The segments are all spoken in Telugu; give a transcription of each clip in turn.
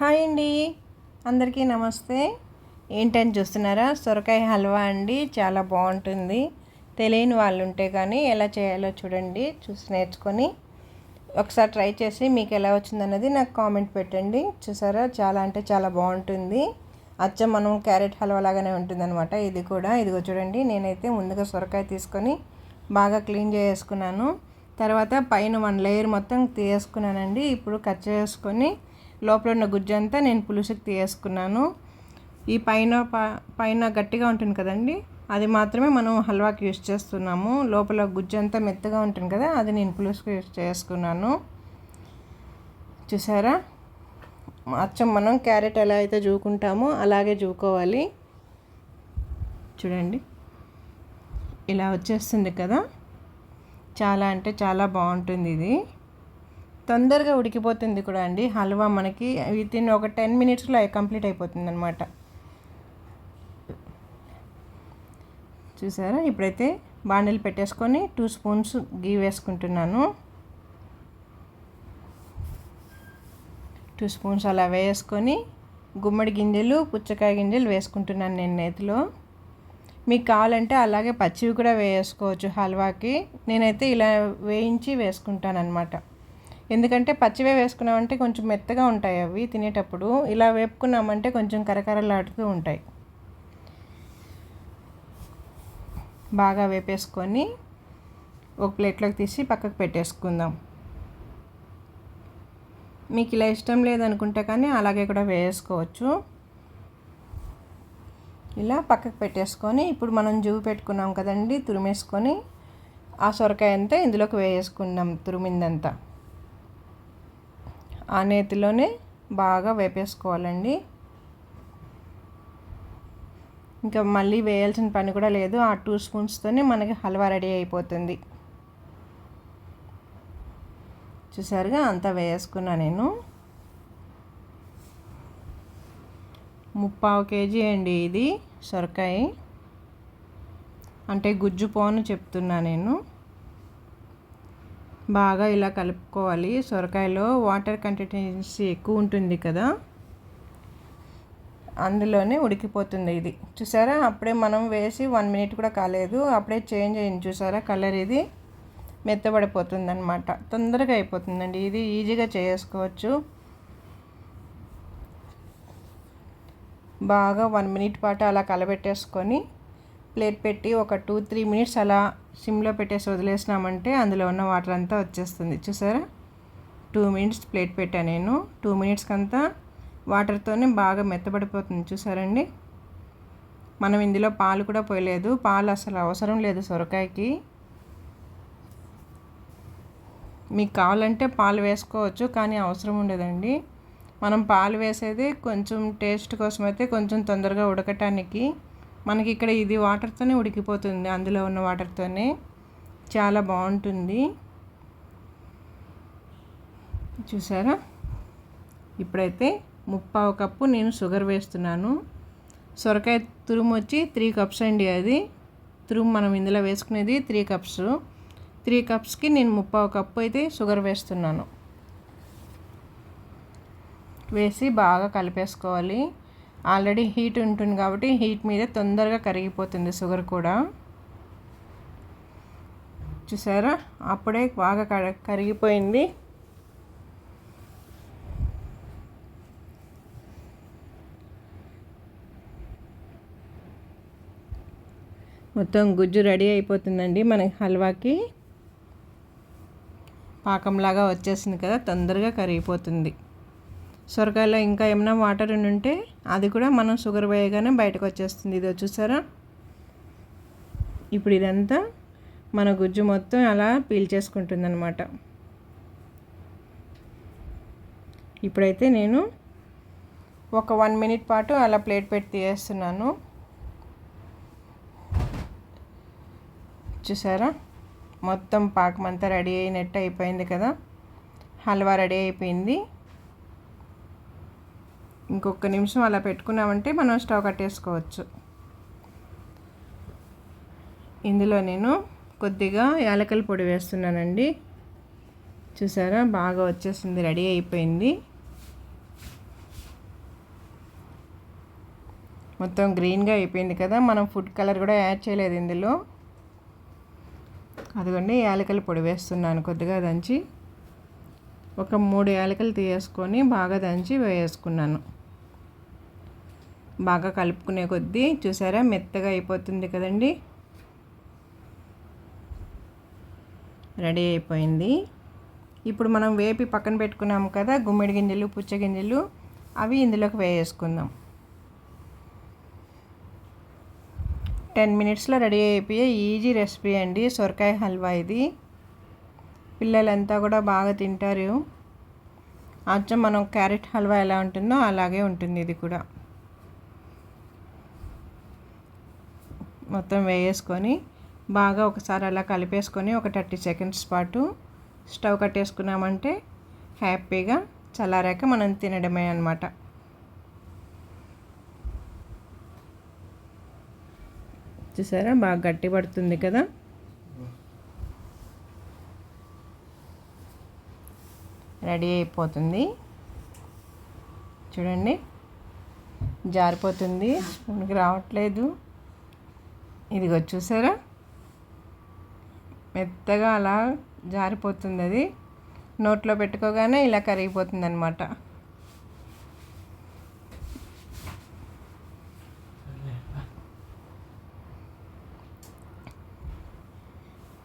హాయ్ అండి. అందరికీ నమస్తే. ఏంటని చూస్తున్నారా? సొరకాయ హల్వా అండి. చాలా బాగుంటుంది. తెలియని వాళ్ళు ఉంటే కానీ ఎలా చేయాలో చూడండి. చూసి నేర్చుకొని ఒకసారి ట్రై చేసి మీకు ఎలా వచ్చిందన్నది నాకు కామెంట్ పెట్టండి. చూసారా? చాలా అంటే చాలా బాగుంటుంది. అచ్చం మనం క్యారెట్ హల్వా లాగానే ఉంటుందన్నమాట. ఇది కూడా. ఇదిగో చూడండి. నేనైతే ముందుగా సొరకాయ తీసుకొని బాగా క్లీన్ చేసుకున్నాను తర్వాత పైన వన్ లేయర్ మొత్తం తీసుకున్నానండి ఇప్పుడు కట్ చేసుకొని లోపల ఉన్న గుజ్జు అంతా నేను పులుసుకి తీసుకున్నాను ఈ పైన పైన గట్టిగా ఉంటుంది కదండి అది మాత్రమే మనం హల్వాకి యూస్ చేస్తున్నాము. లోపల గుజ్జు అంతా మెత్తగా ఉంటుంది కదా అది నేను పులుసుకు యూస్ చేసుకున్నాను. చూసారా? అచ్చం మనం క్యారెట్ ఎలా అయితే జూకుంటామో అలాగే జూకోవాలి. చూడండి ఇలా వచ్చేస్తుంది కదా. చాలా అంటే చాలా బాగుంటుంది ఇది. తొందరగా ఉడికిపోతుంది కూడా అండి. హల్వా మనకి విత్ ఇన్ ఒక టెన్ మినిట్స్లో కంప్లీట్ అయిపోతుంది అనమాట చూసారా? ఇప్పుడైతే బాండీలు పెట్టేసుకొని టూ స్పూన్స్ గీ వేసుకుంటున్నాను. టూ స్పూన్స్ అలా వేసుకొని గుమ్మడి గింజలు పుచ్చకాయ గింజలు వేసుకుంటున్నాను నేను నేతిలో. మీకు కావాలంటే అలాగే పచ్చివి కూడా వేసుకోవచ్చు హల్వాకి. నేనైతే ఇలా వేయించి వేసుకుంటాను అనమాట ఎందుకంటే పచ్చివే వేసుకున్నామంటే కొంచెం మెత్తగా ఉంటాయి అవి తినేటప్పుడు. ఇలా వేపుకున్నామంటే కొంచెం కరకరలాడుతూ ఉంటాయి. బాగా వేపేసుకొని ఒక ప్లేట్లోకి తీసి పక్కకు పెట్టేసుకుందాం. మీకు ఇలా ఇష్టం లేదనుకుంటే కానీ అలాగే కూడా వేసుకోవచ్చు. ఇలా పక్కకు పెట్టేసుకొని ఇప్పుడు మనం జూ పెట్టుకున్నాం కదండి తురిమేసుకొని ఆ సొరకాయ అంతా ఇందులోకి వేసుకున్నాం తురిమిందంతా. ఆ నేతిలోనే బాగా వేపేసుకోవాలండి. ఇంకా మళ్ళీ వేయాల్సిన పని కూడా లేదు. ఆ టూ స్పూన్స్తోనే మనకి హల్వా రెడీ అయిపోతుంది. చూసారుగా అంతా వేసుకున్నా నేను. ముప్పావు కేజీ అండి ఇది సొరకాయ. అంటే గుజ్జు పోను చెప్తున్నా నేను. బాగా ఇలా కలుపుకోవాలి. సొరకాయలో వాటర్ కంటెంటెన్సీ ఎక్కువ ఉంటుంది కదా. అందులోనే ఉడికిపోతుంది ఇది. చూసారా? అప్పుడే మనం వేసి వన్ మినిట్ కూడా కాలేదు. అప్పుడే చేంజ్ అయింది చూసారా? కలర్ ఇది మెత్తబడిపోతుంది అనమాట తొందరగా అయిపోతుందండి. ఇది ఈజీగా చేసుకోవచ్చు. బాగా వన్ మినిట్ పాటు అలా కలబెట్టేసుకొని ప్లేట్ పెట్టి ఒక టూ త్రీ మినిట్స్ అలా సిమ్లో పెట్టేసి వదిలేసినామంటే అందులో ఉన్న వాటర్ అంతా వచ్చేస్తుంది. చూసారా? టూ మినిట్స్ ప్లేట్ పెట్టాను నేను. టూ మినిట్స్కి అంతా వాటర్తోనే బాగా మెత్తబడిపోతుంది. చూసారండి? మనం ఇందులో పాలు కూడా పోయలేదు. పాలు అసలు అవసరం లేదు సొరకాయకి. మీకు కావాలంటే పాలు వేసుకోవచ్చు కానీ అవసరం ఉండదండి. మనం పాలు వేసేది కొంచెం టేస్ట్ కోసం అయితే కొంచెం తొందరగా ఉడకటానికి మనకి ఇక్కడ ఇది వాటర్తోనే ఉడికిపోతుంది. అందులో ఉన్న వాటర్తోనే చాలా బాగుంటుంది. చూసారా? ఇప్పుడైతే ముప్పావు కప్పు నేను షుగర్ వేస్తున్నాను. సొరకాయ తురుము వచ్చి త్రీ కప్స్ అండి అది. తురుము మనం ఇందులో వేసుకునేది త్రీ కప్స్. త్రీ కప్స్కి నేను ముప్పావు కప్పు అయితే షుగర్ వేస్తున్నాను. వేసి బాగా కలిపేసుకోవాలి. ఆల్రెడీ హీట్ ఉంటుంది కాబట్టి హీట్ మీద తొందరగా కరిగిపోతుంది షుగర్ కూడా. చూసారా? అప్పుడే బాగా కరిగిపోయింది. మొత్తం గుజ్జు రెడీ అయిపోతుందండి మన హల్వాకి. పాకంలాగా వచ్చేసింది కదా తొందరగా కరిగిపోతుంది. సొరకాయలో ఇంకా ఏమైనా వాటర్ ఉంటే అది కూడా మనం షుగర్ వేయగానే బయటకు వచ్చేస్తుంది. ఇది చూసారా? ఇప్పుడు ఇదంతా మన గుజ్జు మొత్తం అలా పీల్చేసుకుంటుంది అనమాట ఇప్పుడైతే నేను ఒక వన్ మినిట్ పాటు అలా ప్లేట్ పెట్టి తీసేస్తున్నాను. చూసారా? మొత్తం పాకం అంతా రెడీ అయినట్టు అయిపోయింది కదా? హల్వా రెడీ అయిపోయింది. ఇంకొక నిమిషం అలా పెట్టుకున్నామంటే మనం స్టవ్ కట్టేసుకోవచ్చు. ఇందులో నేను కొద్దిగా యాలకల పొడి వేస్తున్నానండి. చూసారా? బాగా వచ్చేసింది రెడీ అయిపోయింది. మొత్తం గ్రీన్గా అయిపోయింది కదా మనం ఫుడ్ కలర్ కూడా యాడ్ చేయలేదు ఇందులో. అదిగోండి యాలకలు పొడి వేస్తున్నాను కొద్దిగా దంచి. ఒక మూడు యాలకలు తీసేసుకొని బాగా దంచి వేసుకున్నాను బాగా కలుపుకునే కొద్దీ చూసారా? మెత్తగా అయిపోతుంది కదండి. రెడీ అయిపోయింది. ఇప్పుడు మనం వేపి పక్కన పెట్టుకున్నాము కదా గుమ్మడి గింజలు పుచ్చ గింజలు అవి ఇందులోకి వేసేసుకుందాం. టెన్ మినిట్స్లో రెడీ అయిపోయే ఈజీ రెసిపీ అండి. సొరకాయ హల్వా ఇది. పిల్లలంతా కూడా బాగా తింటారు. అచ్చం మనం క్యారెట్ హల్వా ఎలా ఉంటుందో అలాగే ఉంటుంది ఇది కూడా. మొత్తం వేయేసుకొని బాగా ఒకసారి అలా కలిపేసుకొని ఒక థర్టీ సెకండ్స్ పాటు స్టవ్ కట్టేసుకున్నామంటే హ్యాపీగా చల్లారాక మనం తినడమే అనమాట చూసారా? బాగా గట్టి పడుతుంది కదా? రెడీ అయిపోతుంది. చూడండి. జారిపోతుంది. స్పూన్కి రావట్లేదు. ఇదిగో చూసారా? మెత్తగా అలా జారిపోతుంది అది. నోట్లో పెట్టుకోగానే ఇలా కరిగిపోతుంది అనమాట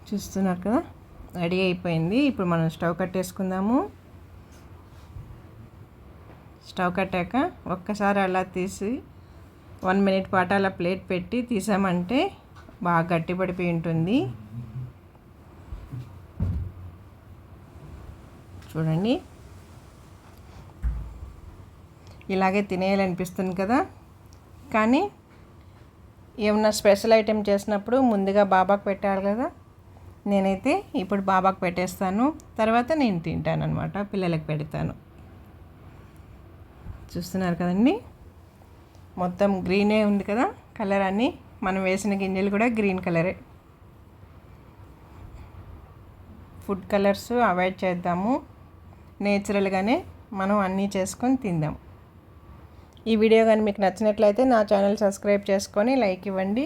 చూస్తున్నారు కదా? రెడీ అయిపోయింది. ఇప్పుడు మనం స్టవ్ కట్టేసుకుందాము. స్టవ్ కట్టాక ఒక్కసారి అలా తీసి వన్ మినిట్ పాటు అలా ప్లేట్ పెట్టి తీసామంటే బాగా గట్టిపడిపోయి ఉంటుంది. చూడండి. ఇలాగే తినేయాలనిపిస్తుంది కదా. కానీ ఏమన్నా స్పెషల్ ఐటెం చేసినప్పుడు ముందుగా బాబాకు పెట్టాలి కదా. నేనైతే ఇప్పుడు బాబాకు పెట్టేస్తాను. తర్వాత నేను తింటాను అనమాట పిల్లలకు పెడతాను. చూస్తున్నారు కదండి? మొత్తం గ్రీనే ఉంది కదా కలర్ అన్నీ. మనం వేసిన గింజలు కూడా గ్రీన్ కలరే. ఫుడ్ కలర్స్ అవాయిడ్ చేద్దాము. నేచురల్గానే మనం అన్నీ చేసుకొని తిందాం. ఈ వీడియో కానీ మీకు నచ్చినట్లయితే నా ఛానల్ సబ్స్క్రైబ్ చేసుకొని లైక్ ఇవ్వండి.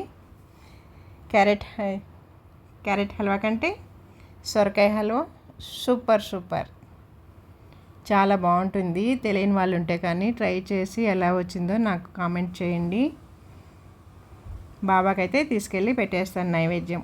క్యారెట్ క్యారెట్ హల్వా కంటే సొరకాయ హల్వా సూపర్ సూపర్. చాలా బాగుంటుంది. తెలియని వాళ్ళు ఉంటే కానీ ట్రై చేసి ఎలా వచ్చిందో నాకు కామెంట్ చేయండి. బాబాకైతే తీసుకెళ్ళి పెట్టేస్తాను నైవేద్యం